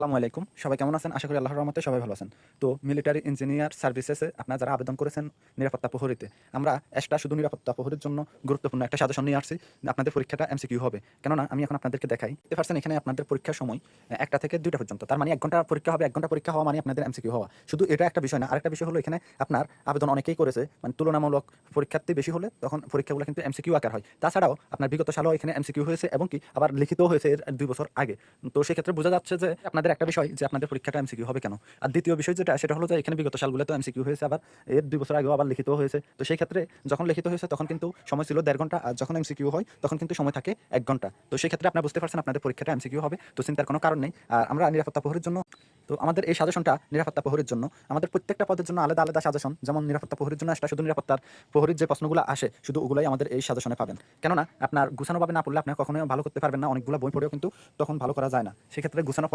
আসসালামু আলাইকুম। সবাই কেমন আছেন? আশা করি আল্লাহর রহমতে সবাই ভালো আছেন। তো মিলিটারি ইঞ্জিনিয়ার সার্ভিসেসে আপনারা যারা আবেদন করেছেন নিরাপত্তা প্রহরীতে, আমরা একটা শুধু নিরাপত্তা প্রহরীর জন্য গুরুত্বপূর্ণ একটা সাজেশন নিয়ে আসছি। আপনাদের পরীক্ষাটা এমসিকিউ হবে। কেননা আমি এখন আপনাদেরকে দেখাই। দেখতে পারছেন এখানে আপনাদের পরীক্ষার সময় একটা থেকে দুইটা পর্যন্ত। তার মানে এক ঘণ্টা পরীক্ষা হবে, এক ঘণ্টা পরীক্ষা হওয়া মানে আপনাদের এমসিকিউ হওয়া। শুধু এটা একটা বিষয় না, আরেকটা বিষয় হলো এখানে আপনার আবেদন অনেকেই করেছে। মানে তুলনামূলক পরীক্ষার্থী বেশি হলে তখন পরীক্ষাগুলো কিন্তু এমসিকিউ আকার হয়। তাছাড়াও আপনার বিগত সালেও এখানে এমসিকিউ হয়েছে এবং কি আবার লিখিতও হয়েছে এর দুই বছর আগে। তো সেক্ষেত্রে বোঝা যাচ্ছে যে আপনাদের একটা বিষয় যে আপনাদের পরীক্ষাটা এমসিকিউ হবে কেন? আর দ্বিতীয় বিষয় যেটা, সেটা হলো যে এখানে বিগত সালগুলোতে এমসিকিউ হয়েছে, আবার এর দুই বছর আগেও আবার লিখিত হয়েছে। তো সেই ক্ষেত্রে যখন লিখিত হয়েছে, তখন কিন্তু সময় ছিল দেড় ঘণ্টা, আর যখন এমসিকিউ হয়, তখন কিন্তু সময় থাকে এক ঘণ্টা। তো সেই ক্ষেত্রে আপনারা বুঝতে পারছেন আপনাদের পরীক্ষাটা এমসিকিউ হবে, তো চিন্তার কোনো কারণ নেই। আর আমরা নিরাপত্তা প্রহরীর জন্য, তো আমাদের এই সাজেশনটা নিরাপত্তা প্রহরীর জন্য, আমাদের প্রত্যেকটা পদের জন্য আলাদা আলাদা সাজেশন, যেমন নিরাপত্তা প্রহরীর জন্য একটা শুধু নিরাপত্তার প্রহরীর যে প্রশ্নগুলো আসে, শুধু ওগুলোই আমাদের এই সাজেশনে পাবেন। কেননা আপনার গুছানোভাবে না পড়লে আপনি কখনোই ভালো করতে পারবেন না, অনেকগুলো বই পড়েও কিন্তু তখন ভালো করা যায় না। সেক্ষেত্রে গুছানো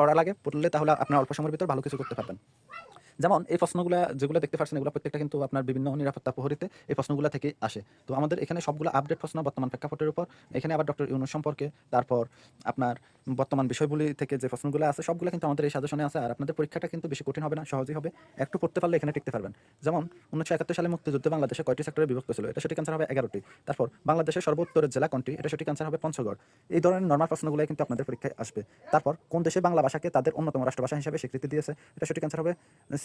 পড়- লাগে পড়লে তাহলে আপনার অল্প সময়ের ভিতর ভালো কিছু করতে পারবেন। যেমন এই প্রশ্নগুলো যেগুলো দেখতে পাচ্ছেন এগুলো প্রত্যেকটা কিন্তু আপনার বিভিন্ন নিরাপত্তা প্রহরীতে এই প্রশ্নগুলো থেকে আসে। তো আমাদের এখানে সবগুলো আপডেট প্রশ্ন বর্তমান প্রেক্ষাপটের উপর, এখানে আবার ডক্টর ইউনুস সম্পর্কে, তারপর আপনার বর্তমান বিষয়গুলি থেকে যে প্রশ্নগুলো আছে, সবগুলো কিন্তু আমাদের এই সাজেশনে আছে, আর আপনাদের পরীক্ষাটা কিন্তু বেশি কঠিন হবে না, সহজই হবে। একটু পড়তে পারলে এখানে টিকতে পারবেন। যেমন উনিশশো একাত্তর সালে মুক্তিযুদ্ধে বাংলাদেশে কয়টি সেক্টরে বিভক্ত ছিল? এটা সঠিক আনসার হবে এগারোটি। তারপর বাংলাদেশের সর্বোত্তরের জেলা কোনটি? এটা সঠিক আনসার হবে পঞ্চগড়। এই ধরনের নর্মাল প্রশ্নগুলো কিন্তু আপনাদের পরীক্ষায় আসবে। তারপর কোন দেশে বাংলা ভাষাকে তাদের অন্যতম রাষ্ট্রভাষা হিসেবে স্বীকৃতি দিয়েছে? এটা সঠিক আনসার হবে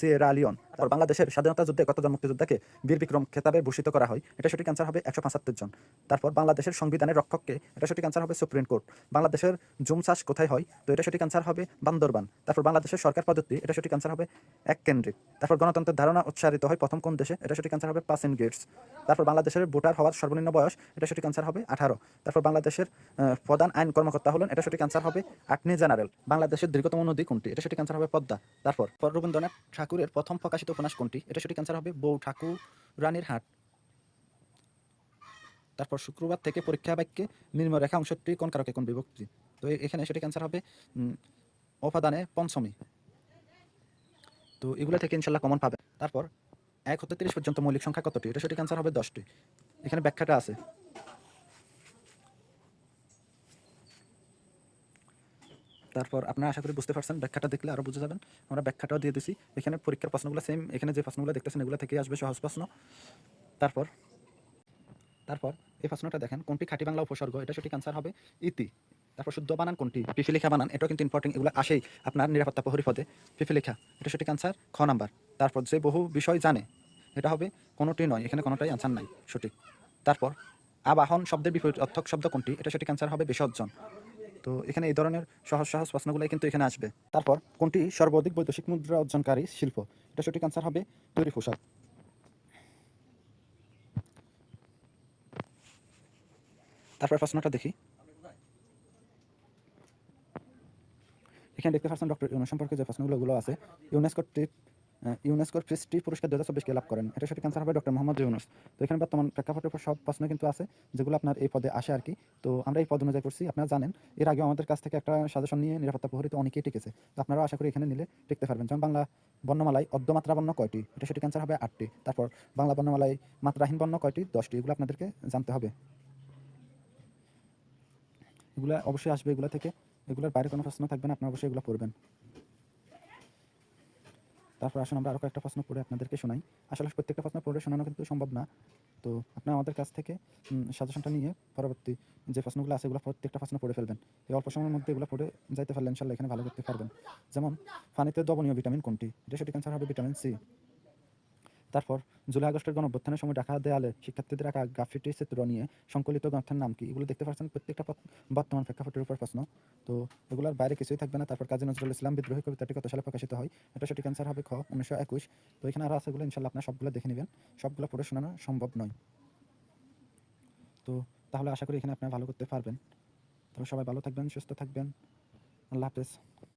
সিয়েরা লিওন তারপর বাংলাদেশের স্বাধীনতা যুদ্ধে কতজন মুক্তিযোদ্ধাকে বীর বিক্রম খেতাবে ভূষিত করা হয়। এটা সঠিক আনসার হবে একশো পঁচাত্তর জন। তারপর বাংলাদেশের সংবিধানের রক্ষককে এটা সঠিক আনসার হবে সুপ্রিম কোর্ট। বাংলাদেশের জুম চাষ কোথায় হয়? তো এটা সঠিক আনসার হবে বান্দরবান। তারপর বাংলাদেশের সরকার পদ্ধতি, এটা সঠিক আনসার হবে এক কেন্দ্রিক তারপর গণতন্ত্রের ধারণা উৎসারিত হয় প্রথম কোন দেশে? এটা সঠিক আনসার হবে পাসেন গেটস। তারপর বাংলাদেশের ভোটার হওয়ার সর্বনিম্ন বয়স, এটা সঠিক আনসার হবে আঠারো। তারপর বাংলাদেশের প্রধান আইন কর্মকর্তা হলেন, এটা সঠিক আনসার হবে অ্যাটর্নি জেনারেল। বাংলাদেশের দীর্ঘতম নদী কোনটি? এটা সঠিক আনসার হবে পদ্মা। তারপর, পর রবীন্দ্রনাথ ঠাকুরের প্রথম প্রকাশিত উপন্যাস কোনটি? এটা সঠিক আনসার হবে বউ ঠাকুর রানীর হাট। তারপর শুক্রবার থেকে পরীক্ষা বাক্যে নিম্নরেখা অংশটি কোন কারকে? কোন বিভক্তি? তো এখানে সঠিক আনসার হবে অপাদানে পঞ্চমী। তো এগুলো থেকে ইনশাল্লাহ কমন পাবে তারপর এক হতে তিরিশ পর্যন্ত মৌলিক সংখ্যা কতটি? এটা সঠিক আনসার হবে দশটি। এখানে ব্যাখ্যাটা আছে। তারপর আপনারা আশা করি বুঝতে পারছেন, ব্যাখ্যাটা দেখলে আরও বুঝে যাবেন। আমরা ব্যাখ্যাটাও দিয়ে দিছি। এখানে পরীক্ষার প্রশ্নগুলো সেম এখানে যে প্রশ্নগুলো দেখতেছেন এগুলো থেকে আসবে সহজ প্রশ্ন। তারপর তারপর এই প্রশ্নটা দেখেন, কোনটি খাঁটি বাংলা উপসর্গ? এটা সঠিক আনসার হবে ইতি। তারপর শুদ্ধ বানান কোনটি? পিফিলেখা বানান, এটাও কিন্তু ইম্পর্টেন্ট এগুলো আসেই আপনার নিরাপত্তা প্রহরী পদে। পিফিলেখা এটা সঠিক আনসার খ নাম্বার। তারপর যে বহু বিষয় জানে, এটা হবে কোনোটি নয়, এখানে কোনোটাই আনসার নাই, সঠিক। তারপর, আবাহন শব্দের বিপরীত, অর্থক শব্দ কোনটি? এটা সঠিক আনসার হবে বিসর্জন। তো এখানে এই ধরনের সহজ সহজ প্রশ্নগুলোই কিন্তু এখানে আসবে। তারপর, কোনটি সর্বাধিক বৈদেশিক মুদ্রা অর্জনকারী শিল্প? এটা সঠিক আনসার হবে তৈরি পোশাক তারপর প্রশ্নটা দেখি। এখানে দেখতে পাচ্ছেন ডক্টর ইউনেস সম্পর্কে যে প্রশ্নগুলো আছে, ইউনেস্কোর ট্রিপ ইউনেস্কোর প্রেস্টি পুরস্কার দু হাজার লাভ করেন। এটা সঠিক আনসার হবে ডক্টর মোহাম্মদ ইউনুস। তো এখানে বর্তমান প্রেক্ষাপটের উপর সব প্রশ্ন কিন্তু আছে, যেগুলো আপনার এই পদে আসে আর কি তো আমরা এই পদ অনুযায়ী করছি আপনারা জানেন, এর আগে আমাদের কাছ থেকে একটা সাজেশন নিয়ে নিরাপত্তা প্রহরীত অনেকেই টিকেছে। তো আপনারাও আশা করি এখানে নিলে টিকতে পারবেন। যেমন বাংলা বর্ণমালায় অর্ধমাত্রা বর্ণ কয়টি? এটা সঠিক আনসার হবে আটটি। তারপর বাংলা বর্ণমালায় মাত্রাহীন বর্ণ কয়টি? দশটি। এগুলো আপনাদেরকে জানতে হবে। এগুলো অবশ্যই আসবে এগুলো থেকে। এগুলোর বাইরে কোনো প্রশ্ন থাকবে না, আপনারা অবশ্যই এগুলো পড়বেন। তারপর আসুন আমরা আরও কয়েকটা প্রশ্ন পড়ে আপনাদেরকে শোনাই। আসলে প্রত্যেকটা প্রশ্ন পড়ে শোনানো কিন্তু সম্ভব না। তো আপনারা আমাদের কাছ থেকে সাজেশনটা নিয়ে পরবর্তী যে প্রশ্নগুলো আছে এগুলো প্রত্যেকটা প্রশ্ন পড়ে ফেলবেন। এই অল্প সময়ের মধ্যে এগুলো পড়ে যাইতে পারলে ইনশাল্লাহ এখানে ভালো করতে পারবেন। যেমন, পানিতে দ্রবণীয় ভিটামিন কোনটি? এটা সঠিক অ্যান্সার হবে ভিটামিন সি তারপর জুলাই আগস্টের গণ অভ্যুত্থানের সময় ঢাকা দেয়ালে শিক্ষার্থীদের আঁকা গ্রাফিটি চিত্র নিয়ে সংকলিত গ্রন্থের নাম কি? এগুলো দেখতে পাচ্ছেন প্রত্যেকটা বর্তমান প্রেক্ষাপটের উপর প্রশ্ন। তো এগুলোর বাইরে কিছুই থাকবে না। তারপর কাজী নজরুল ইসলাম বিদ্রোহী কবিতাটি কত সালে প্রকাশিত হয়? এটা সঠিক অ্যান্সার হবে খ, উনিশশো একুশ। তো এখানে আরও আছে এগুলো ইনশাল্লাহ আপনার সবগুলো দেখে নেবেন। সবগুলো পড়ে শোনানো সম্ভব নয়। তো তাহলে আশা করি এখানে আপনারা ভালো করতে পারবেন। তবে সবাই ভালো থাকবেন, সুস্থ থাকবেন। আল্লাহ হাফেজ।